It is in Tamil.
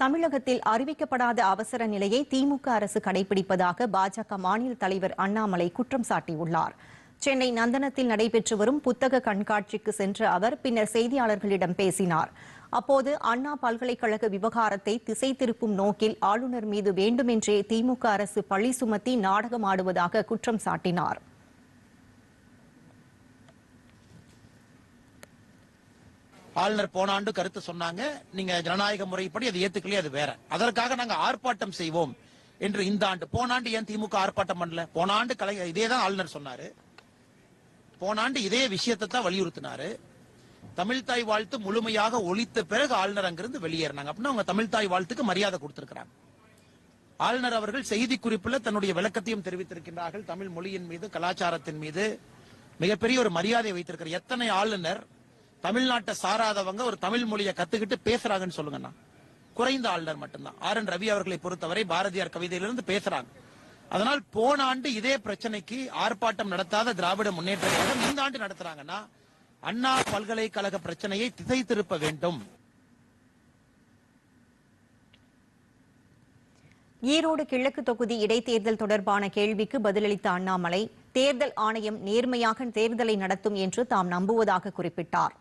தமிழகத்தில் அறிவிக்கப்படாத அவசர நிலையை திமுக அரசு கடைபிடிப்பதாக பாஜக மாநில தலைவர் அண்ணாமலை குற்றம் சாட்டியுள்ளார். சென்னை நந்தனத்தில் நடைபெற்று வரும் புத்தக கண்காட்சிக்கு சென்ற அவர் பின்னர் செய்தியாளர்களிடம் பேசினார். அப்போது அண்ணா பல்கலைக்கழக விவகாரத்தை திசை திருப்பும் நோக்கில் ஆளுநர் மீது வேண்டுமென்றே திமுக அரசு பழி சுமத்தி நாடகமாடுவதாக குற்றம் சாட்டினார். ஆளுநர் போன ஆண்டு கருத்து சொன்னாங்க. நீங்க ஜனநாயக முறைப்படி அதை ஏத்துக்கலையே அது வேற. அதற்காக நாங்க ஆர்ப்பாட்டம் செய்வோம் என்று இந்த ஆண்டு போன ஆண்டு ஏன் திமுக ஆர்ப்பாட்டம் பண்ணல? போன ஆண்டு கலை இதே தான் ஆளுநர் சொன்னாரு. போன ஆண்டு இதே விஷயத்தை தான் வலியுறுத்தினாரு. தமிழ் தாய் வாழ்த்து முழுமையாக ஒழித்த பிறகு ஆளுநர் அங்கிருந்து வெளியேறினாங்க. அப்படின்னா அவங்க தமிழ் தாய் வாழ்த்துக்கு மரியாதை கொடுத்திருக்கிறாங்க. ஆளுநர் அவர்கள் செய்தி குறிப்பில் தன்னுடைய விளக்கத்தையும் தெரிவித்திருக்கின்றார்கள். தமிழ் மொழியின் மீது கலாச்சாரத்தின் மீது மிகப்பெரிய ஒரு மரியாதை வைத்திருக்கிறார். எத்தனை ஆளுநர் தமிழ்நாட்டை சாராதவங்க ஒரு தமிழ் மொழியை கத்துக்கிட்டு பேசுறாங்கன்னு சொல்லுங்கண்ணா. குறைந்த ஆளுநர் மட்டும்தான். ஆர். என். ரவி அவர்களை பொறுத்தவரை பாரதியார் கவிதையிலிருந்து பேசுறாங்க. அதனால் போன ஆண்டு இதே பிரச்சனைக்கு ஆர்ப்பாட்டம் நடத்தாத திராவிட முன்னேற்ற கழகம் இந்த ஆண்டு நடத்துறாங்கன்னா அண்ணா பல்கலைக்கழக பிரச்சனையை திசை திருப்ப வேண்டும். ஈரோடு கிழக்கு தொகுதி இடைத்தேர்தல் தொடர்பான கேள்விக்கு பதிலளித்த அண்ணாமலை தேர்தல் ஆணையம் நேர்மையாக தேர்தலை நடத்தும் என்று தாம் நம்புவதாக குறிப்பிட்டார்.